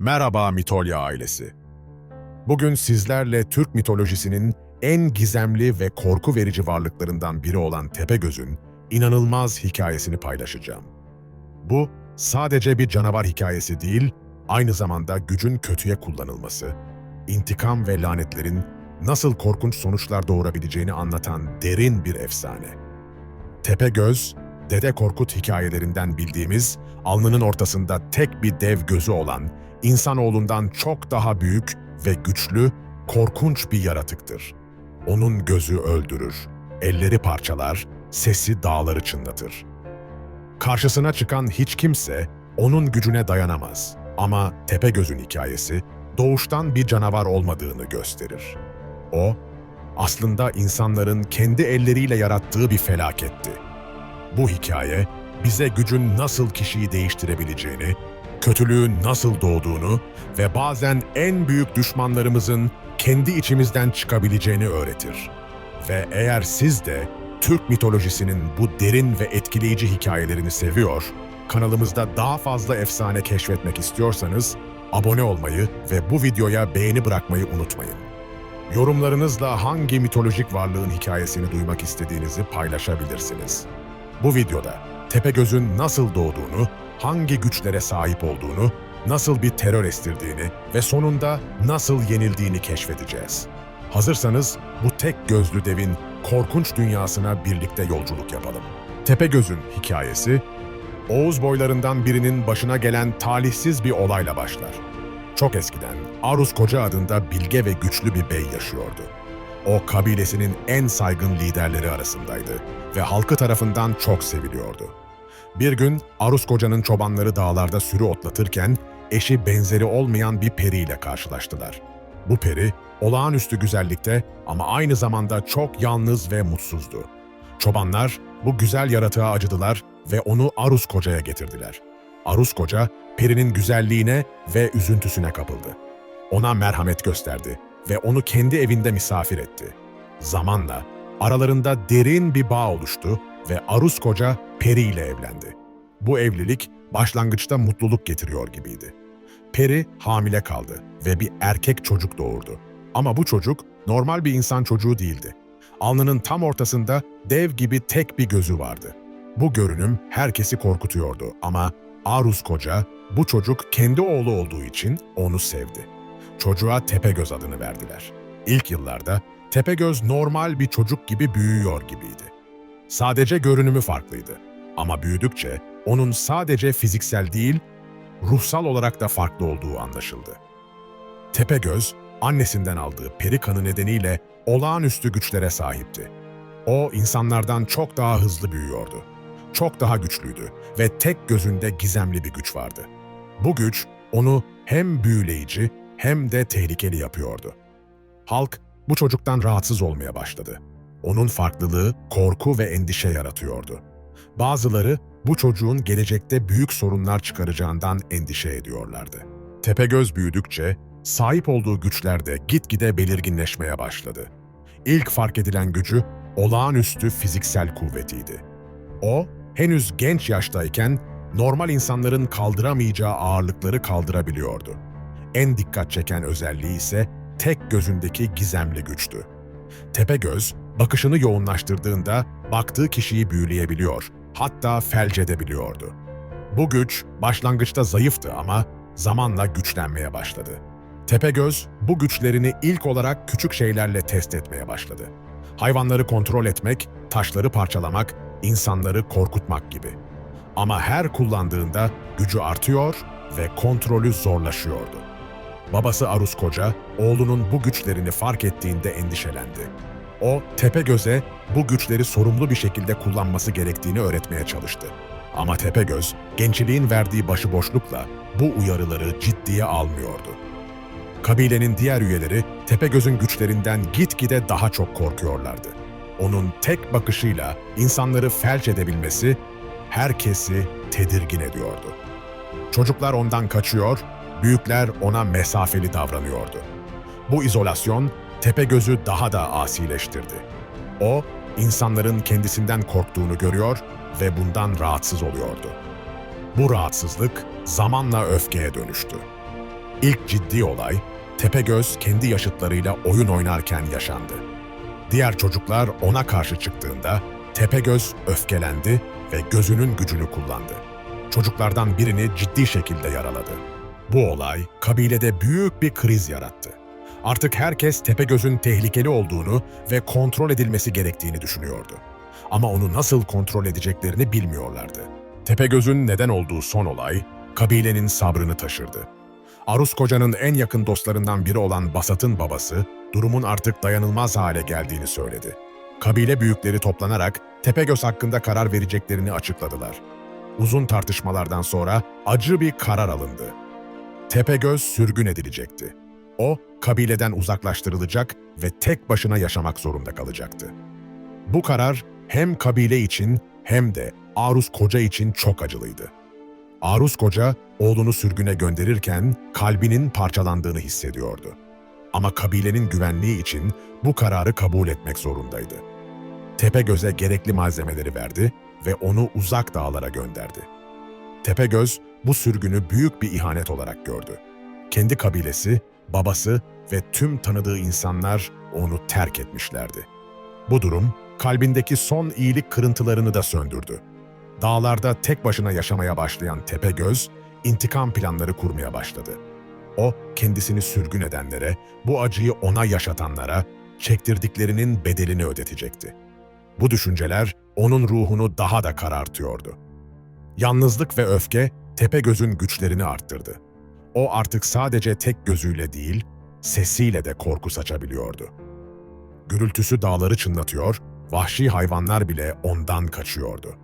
Merhaba Mitolya ailesi. Bugün sizlerle Türk mitolojisinin en gizemli ve korku verici varlıklarından biri olan Tepegöz'ün inanılmaz hikayesini paylaşacağım. Bu sadece bir canavar hikayesi değil, aynı zamanda gücün kötüye kullanılması, intikam ve lanetlerin nasıl korkunç sonuçlar doğurabileceğini anlatan derin bir efsane. Tepegöz, Dede Korkut hikayelerinden bildiğimiz, alnının ortasında tek bir dev gözü olan, insanoğlundan çok daha büyük ve güçlü, korkunç bir yaratıktır. Onun gözü öldürür, elleri parçalar, sesi dağları çınlatır. Karşısına çıkan hiç kimse onun gücüne dayanamaz. Ama Tepegöz'ün hikayesi doğuştan bir canavar olmadığını gösterir. O, aslında insanların kendi elleriyle yarattığı bir felaketti. Bu hikaye bize gücün nasıl kişiyi değiştirebileceğini, kötülüğün nasıl doğduğunu ve bazen en büyük düşmanlarımızın kendi içimizden çıkabileceğini öğretir. Ve eğer siz de Türk mitolojisinin bu derin ve etkileyici hikayelerini seviyor, kanalımızda daha fazla efsane keşfetmek istiyorsanız abone olmayı ve bu videoya beğeni bırakmayı unutmayın. Yorumlarınızla hangi mitolojik varlığın hikayesini duymak istediğinizi paylaşabilirsiniz. Bu videoda Tepegöz'ün nasıl doğduğunu, hangi güçlere sahip olduğunu, nasıl bir terör estirdiğini ve sonunda nasıl yenildiğini keşfedeceğiz. Hazırsanız bu tek gözlü devin korkunç dünyasına birlikte yolculuk yapalım. Tepegöz'ün hikayesi, Oğuz boylarından birinin başına gelen talihsiz bir olayla başlar. Çok eskiden Aruz Koca adında bilge ve güçlü bir bey yaşıyordu. O kabilesinin en saygın liderleri arasındaydı ve halkı tarafından çok seviliyordu. Bir gün Arus Koca'nın çobanları dağlarda sürü otlatırken eşi benzeri olmayan bir periyle karşılaştılar. Bu peri olağanüstü güzellikte ama aynı zamanda çok yalnız ve mutsuzdu. Çobanlar bu güzel yaratığa acıdılar ve onu Arus Koca'ya getirdiler. Arus Koca perinin güzelliğine ve üzüntüsüne kapıldı. Ona merhamet gösterdi ve onu kendi evinde misafir etti. Zamanla aralarında derin bir bağ oluştu ve Arus Koca Peri ile evlendi. Bu evlilik başlangıçta mutluluk getiriyor gibiydi. Peri hamile kaldı ve bir erkek çocuk doğurdu. Ama bu çocuk normal bir insan çocuğu değildi. Alnının tam ortasında dev gibi tek bir gözü vardı. Bu görünüm herkesi korkutuyordu ama Arus Koca bu çocuk kendi oğlu olduğu için onu sevdi. Çocuğa Tepegöz adını verdiler. İlk yıllarda Tepegöz normal bir çocuk gibi büyüyor gibiydi. Sadece görünümü farklıydı. Ama büyüdükçe onun sadece fiziksel değil, ruhsal olarak da farklı olduğu anlaşıldı. Tepegöz, annesinden aldığı peri kanı nedeniyle olağanüstü güçlere sahipti. O insanlardan çok daha hızlı büyüyordu. Çok daha güçlüydü ve tek gözünde gizemli bir güç vardı. Bu güç onu hem büyüleyici hem de tehlikeli yapıyordu. Halk bu çocuktan rahatsız olmaya başladı. Onun farklılığı korku ve endişe yaratıyordu. Bazıları bu çocuğun gelecekte büyük sorunlar çıkaracağından endişe ediyorlardı. Tepegöz büyüdükçe sahip olduğu güçler de gitgide belirginleşmeye başladı. İlk fark edilen gücü olağanüstü fiziksel kuvvetiydi. O, henüz genç yaştayken normal insanların kaldıramayacağı ağırlıkları kaldırabiliyordu. En dikkat çeken özelliği ise tek gözündeki gizemli güçtü. Tepegöz, bakışını yoğunlaştırdığında baktığı kişiyi büyüleyebiliyor, hatta felç edebiliyordu. Bu güç başlangıçta zayıftı ama zamanla güçlenmeye başladı. Tepegöz bu güçlerini ilk olarak küçük şeylerle test etmeye başladı. Hayvanları kontrol etmek, taşları parçalamak, insanları korkutmak gibi. Ama her kullandığında gücü artıyor ve kontrolü zorlaşıyordu. Babası Arus Koca, oğlunun bu güçlerini fark ettiğinde endişelendi. O, Tepegöz'e bu güçleri sorumlu bir şekilde kullanması gerektiğini öğretmeye çalıştı. Ama Tepegöz, gençliğin verdiği başıboşlukla bu uyarıları ciddiye almıyordu. Kabilenin diğer üyeleri Tepegöz'ün güçlerinden gitgide daha çok korkuyorlardı. Onun tek bakışıyla insanları felç edebilmesi herkesi tedirgin ediyordu. Çocuklar ondan kaçıyor, büyükler ona mesafeli davranıyordu. Bu izolasyon Tepegöz'ü daha da asileştirdi. O, insanların kendisinden korktuğunu görüyor ve bundan rahatsız oluyordu. Bu rahatsızlık zamanla öfkeye dönüştü. İlk ciddi olay Tepegöz kendi yaşıtlarıyla oyun oynarken yaşandı. Diğer çocuklar ona karşı çıktığında Tepegöz öfkelendi ve gözünün gücünü kullandı. Çocuklardan birini ciddi şekilde yaraladı. Bu olay kabilede büyük bir kriz yarattı. Artık herkes Tepegöz'ün tehlikeli olduğunu ve kontrol edilmesi gerektiğini düşünüyordu. Ama onu nasıl kontrol edeceklerini bilmiyorlardı. Tepegöz'ün neden olduğu son olay, kabilenin sabrını taşırdı. Arus Koca'nın en yakın dostlarından biri olan Basat'ın babası, durumun artık dayanılmaz hale geldiğini söyledi. Kabile büyükleri toplanarak Tepegöz hakkında karar vereceklerini açıkladılar. Uzun tartışmalardan sonra acı bir karar alındı. Tepegöz sürgün edilecekti. O, kabileden uzaklaştırılacak ve tek başına yaşamak zorunda kalacaktı. Bu karar hem kabile için hem de Arus Koca için çok acılıydı. Arus Koca, oğlunu sürgüne gönderirken kalbinin parçalandığını hissediyordu. Ama kabilenin güvenliği için bu kararı kabul etmek zorundaydı. Tepegöz'e gerekli malzemeleri verdi ve onu uzak dağlara gönderdi. Tepegöz bu sürgünü büyük bir ihanet olarak gördü. Kendi kabilesi, babası ve tüm tanıdığı insanlar onu terk etmişlerdi. Bu durum kalbindeki son iyilik kırıntılarını da söndürdü. Dağlarda tek başına yaşamaya başlayan Tepegöz, intikam planları kurmaya başladı. O, kendisini sürgün edenlere, bu acıyı ona yaşatanlara, çektirdiklerinin bedelini ödetecekti. Bu düşünceler onun ruhunu daha da karartıyordu. Yalnızlık ve öfke Tepegöz'ün güçlerini arttırdı. O artık sadece tek gözüyle değil, sesiyle de korku saçabiliyordu. Gürültüsü dağları çınlatıyor, vahşi hayvanlar bile ondan kaçıyordu.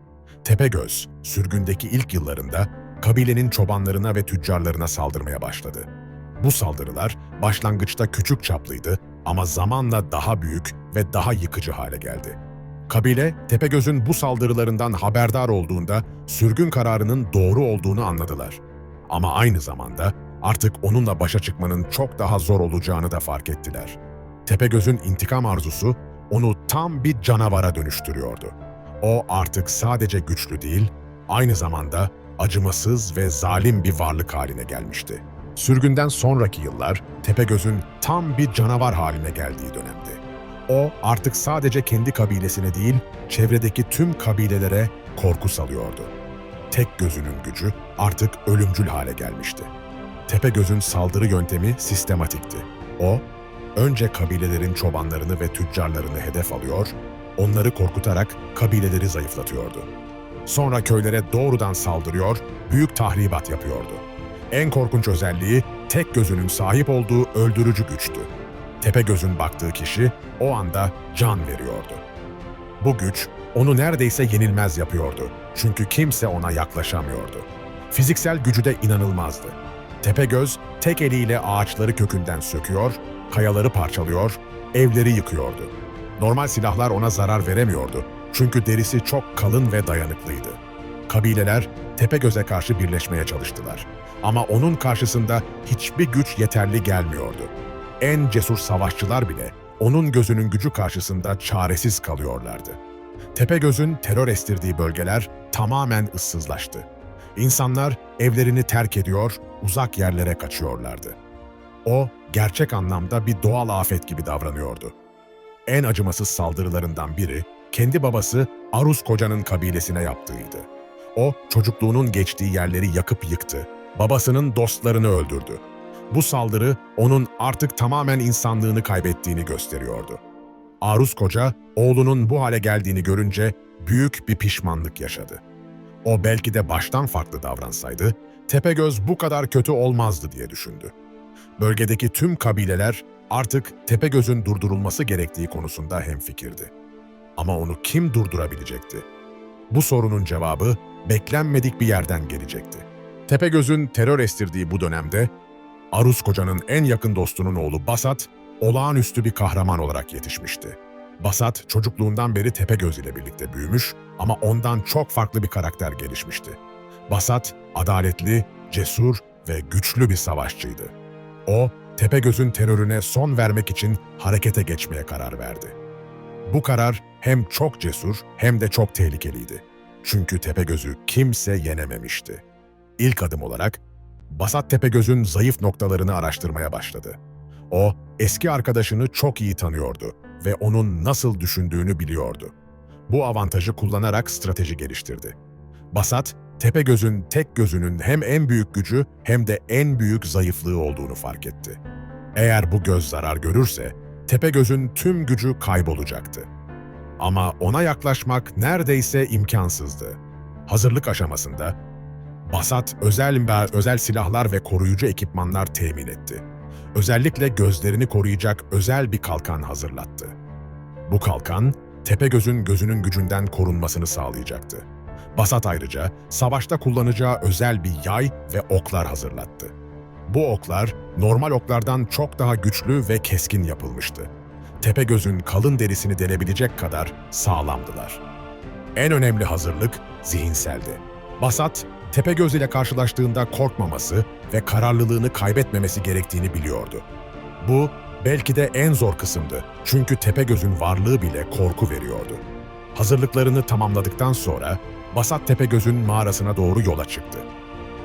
Tepegöz, sürgündeki ilk yıllarında kabilenin çobanlarına ve tüccarlarına saldırmaya başladı. Bu saldırılar başlangıçta küçük çaplıydı ama zamanla daha büyük ve daha yıkıcı hale geldi. Kabile, Tepegöz'ün bu saldırılarından haberdar olduğunda sürgün kararının doğru olduğunu anladılar. Ama aynı zamanda artık onunla başa çıkmanın çok daha zor olacağını da fark ettiler. Tepegöz'ün intikam arzusu onu tam bir canavara dönüştürüyordu. O artık sadece güçlü değil, aynı zamanda acımasız ve zalim bir varlık haline gelmişti. Sürgünden sonraki yıllar Tepegöz'ün tam bir canavar haline geldiği dönemdi. O artık sadece kendi kabilesine değil, çevredeki tüm kabilelere korku salıyordu. Tek gözünün gücü artık ölümcül hale gelmişti. Tepegöz'ün saldırı yöntemi sistematikti. O, önce kabilelerin çobanlarını ve tüccarlarını hedef alıyor, onları korkutarak kabileleri zayıflatıyordu. Sonra köylere doğrudan saldırıyor, büyük tahribat yapıyordu. En korkunç özelliği tek gözünün sahip olduğu öldürücü güçtü. Tepegöz'ün baktığı kişi o anda can veriyordu. Bu güç onu neredeyse yenilmez yapıyordu. Çünkü kimse ona yaklaşamıyordu. Fiziksel gücü de inanılmazdı. Tepegöz tek eliyle ağaçları kökünden söküyor, kayaları parçalıyor, evleri yıkıyordu. Normal silahlar ona zarar veremiyordu. Çünkü derisi çok kalın ve dayanıklıydı. Kabileler Tepegöz'e karşı birleşmeye çalıştılar. Ama onun karşısında hiçbir güç yeterli gelmiyordu. En cesur savaşçılar bile onun gözünün gücü karşısında çaresiz kalıyorlardı. Tepegöz'ün terör estirdiği bölgeler tamamen ıssızlaştı. İnsanlar evlerini terk ediyor, uzak yerlere kaçıyorlardı. O, gerçek anlamda bir doğal afet gibi davranıyordu. En acımasız saldırılarından biri, kendi babası Arus Koca'nın kabilesine yaptığıydı. O, çocukluğunun geçtiği yerleri yakıp yıktı, babasının dostlarını öldürdü. Bu saldırı onun artık tamamen insanlığını kaybettiğini gösteriyordu. Arus Koca, oğlunun bu hale geldiğini görünce büyük bir pişmanlık yaşadı. O belki de baştan farklı davransaydı, Tepegöz bu kadar kötü olmazdı diye düşündü. Bölgedeki tüm kabileler artık Tepegöz'ün durdurulması gerektiği konusunda hemfikirdi. Ama onu kim durdurabilecekti? Bu sorunun cevabı beklenmedik bir yerden gelecekti. Tepegöz'ün terör estirdiği bu dönemde Arus Koca'nın en yakın dostunun oğlu Basat, olağanüstü bir kahraman olarak yetişmişti. Basat çocukluğundan beri Tepegöz ile birlikte büyümüş ama ondan çok farklı bir karakter gelişmişti. Basat, adaletli, cesur ve güçlü bir savaşçıydı. O, Tepegöz'ün terörüne son vermek için harekete geçmeye karar verdi. Bu karar hem çok cesur hem de çok tehlikeliydi. Çünkü Tepegöz'ü kimse yenememişti. İlk adım olarak Basat Tepegöz'ün zayıf noktalarını araştırmaya başladı. O, eski arkadaşını çok iyi tanıyordu ve onun nasıl düşündüğünü biliyordu. Bu avantajı kullanarak strateji geliştirdi. Basat, Tepegöz'ün tek gözünün hem en büyük gücü hem de en büyük zayıflığı olduğunu fark etti. Eğer bu göz zarar görürse, Tepegöz'ün tüm gücü kaybolacaktı. Ama ona yaklaşmak neredeyse imkansızdı. Hazırlık aşamasında Basat özel özel silahlar ve koruyucu ekipmanlar temin etti. Özellikle gözlerini koruyacak özel bir kalkan hazırlattı. Bu kalkan, Tepegöz'ün gözünün gücünden korunmasını sağlayacaktı. Basat ayrıca savaşta kullanacağı özel bir yay ve oklar hazırlattı. Bu oklar normal oklardan çok daha güçlü ve keskin yapılmıştı. Tepegöz'ün kalın derisini delebilecek kadar sağlamdılar. En önemli hazırlık zihinseldi. Basat, Tepegöz ile karşılaştığında korkmaması ve kararlılığını kaybetmemesi gerektiğini biliyordu. Bu belki de en zor kısımdı çünkü Tepegöz'ün varlığı bile korku veriyordu. Hazırlıklarını tamamladıktan sonra Basat Tepegöz'ün mağarasına doğru yola çıktı.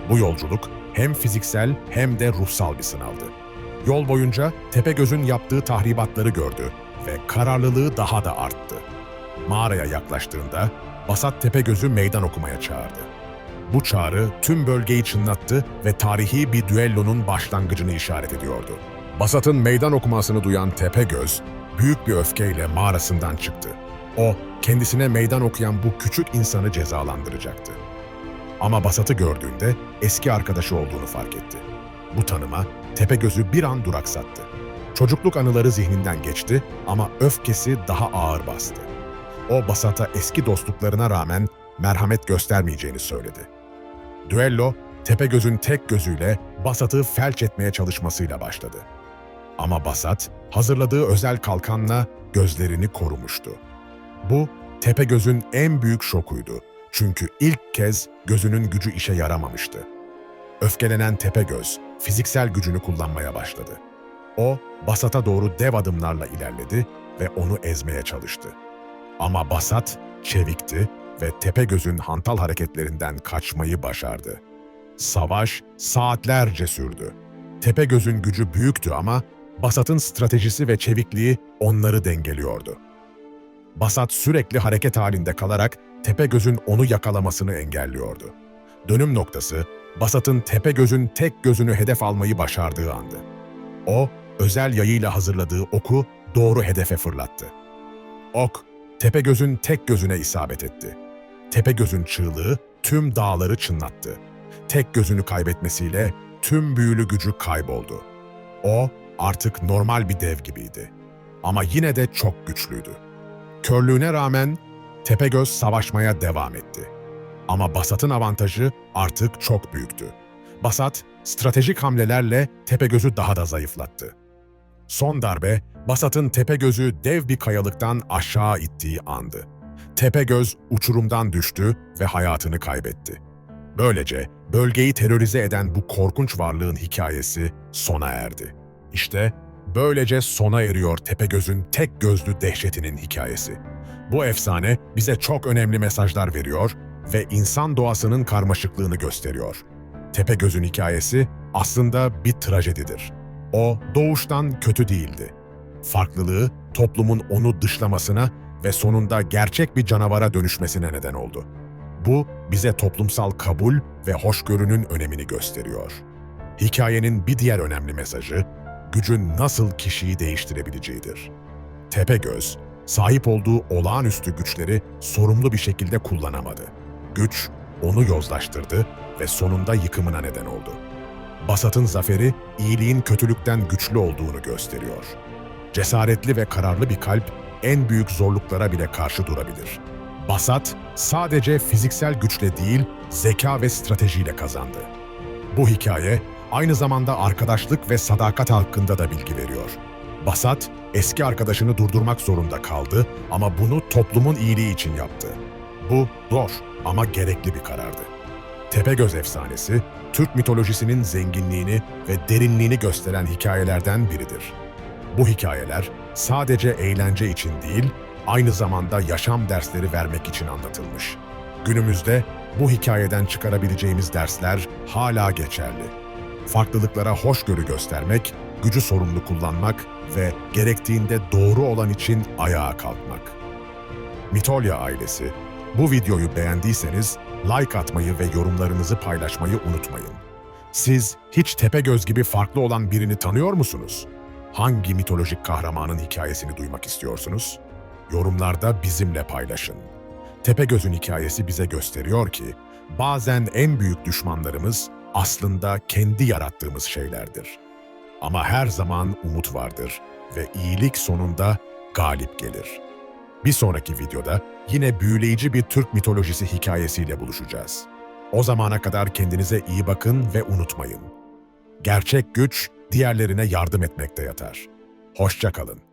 Bu yolculuk hem fiziksel hem de ruhsal bir sınavdı. Yol boyunca Tepegöz'ün yaptığı tahribatları gördü ve kararlılığı daha da arttı. Mağaraya yaklaştığında Basat Tepegöz'ü meydan okumaya çağırdı. Bu çağrı tüm bölgeyi çınlattı ve tarihi bir düellonun başlangıcını işaret ediyordu. Basat'ın meydan okumasını duyan Tepegöz, büyük bir öfkeyle mağarasından çıktı. O, kendisine meydan okuyan bu küçük insanı cezalandıracaktı. Ama Basat'ı gördüğünde eski arkadaşı olduğunu fark etti. Bu tanıma Tepegöz'ü bir an duraksattı. Çocukluk anıları zihninden geçti ama öfkesi daha ağır bastı. O Basat'a eski dostluklarına rağmen merhamet göstermeyeceğini söyledi. Düello, Tepegöz'ün tek gözüyle Basat'ı felç etmeye çalışmasıyla başladı. Ama Basat, hazırladığı özel kalkanla gözlerini korumuştu. Bu, Tepegöz'ün en büyük şokuydu. Çünkü ilk kez gözünün gücü işe yaramamıştı. Öfkelenen Tepegöz, fiziksel gücünü kullanmaya başladı. O, Basat'a doğru dev adımlarla ilerledi ve onu ezmeye çalıştı. Ama Basat çevikti ve Tepegöz'ün hantal hareketlerinden kaçmayı başardı. Savaş saatlerce sürdü. Tepegöz'ün gücü büyüktü ama Basat'ın stratejisi ve çevikliği onları dengeliyordu. Basat sürekli hareket halinde kalarak Tepegöz'ün onu yakalamasını engelliyordu. Dönüm noktası, Basat'ın Tepegöz'ün tek gözünü hedef almayı başardığı andı. O, özel yayıyla hazırladığı oku doğru hedefe fırlattı. Ok, Tepegöz'ün tek gözüne isabet etti. Tepegöz'ün çığlığı tüm dağları çınlattı. Tek gözünü kaybetmesiyle tüm büyülü gücü kayboldu. O artık normal bir dev gibiydi. Ama yine de çok güçlüydü. Körlüğüne rağmen Tepegöz savaşmaya devam etti. Ama Basat'ın avantajı artık çok büyüktü. Basat, stratejik hamlelerle Tepegöz'ü daha da zayıflattı. Son darbe, Basat'ın Tepegöz'ü dev bir kayalıktan aşağı ittiği andı. Tepegöz uçurumdan düştü ve hayatını kaybetti. Böylece bölgeyi terörize eden bu korkunç varlığın hikayesi sona erdi. İşte böylece sona eriyor Tepegöz'ün tek gözlü dehşetinin hikayesi. Bu efsane bize çok önemli mesajlar veriyor ve insan doğasının karmaşıklığını gösteriyor. Tepegöz'ün hikayesi aslında bir trajedidir. O doğuştan kötü değildi. Farklılığı toplumun onu dışlamasına ve sonunda gerçek bir canavara dönüşmesine neden oldu. Bu bize toplumsal kabul ve hoşgörünün önemini gösteriyor. Hikayenin bir diğer önemli mesajı, gücün nasıl kişiyi değiştirebileceğidir. Tepegöz, sahip olduğu olağanüstü güçleri sorumlu bir şekilde kullanamadı. Güç, onu yozlaştırdı ve sonunda yıkımına neden oldu. Basat'ın zaferi, iyiliğin kötülükten güçlü olduğunu gösteriyor. Cesaretli ve kararlı bir kalp, en büyük zorluklara bile karşı durabilir. Basat, sadece fiziksel güçle değil, zeka ve stratejiyle kazandı. Bu hikaye, aynı zamanda arkadaşlık ve sadakat hakkında da bilgi veriyor. Basat, eski arkadaşını durdurmak zorunda kaldı ama bunu toplumun iyiliği için yaptı. Bu zor ama gerekli bir karardı. Tepegöz efsanesi, Türk mitolojisinin zenginliğini ve derinliğini gösteren hikayelerden biridir. Bu hikayeler sadece eğlence için değil, aynı zamanda yaşam dersleri vermek için anlatılmış. Günümüzde bu hikayeden çıkarabileceğimiz dersler hala geçerli. Farklılıklara hoşgörü göstermek, gücü sorumlu kullanmak ve gerektiğinde doğru olan için ayağa kalkmak. Mitolya ailesi, bu videoyu beğendiyseniz like atmayı ve yorumlarınızı paylaşmayı unutmayın. Siz hiç Tepegöz gibi farklı olan birini tanıyor musunuz? Hangi mitolojik kahramanın hikayesini duymak istiyorsunuz? Yorumlarda bizimle paylaşın. Tepegöz'ün hikayesi bize gösteriyor ki bazen en büyük düşmanlarımız aslında kendi yarattığımız şeylerdir. Ama her zaman umut vardır ve iyilik sonunda galip gelir. Bir sonraki videoda yine büyüleyici bir Türk mitolojisi hikayesiyle buluşacağız. O zamana kadar kendinize iyi bakın ve unutmayın. Gerçek güç diğerlerine yardım etmekte yatar. Hoşça kalın.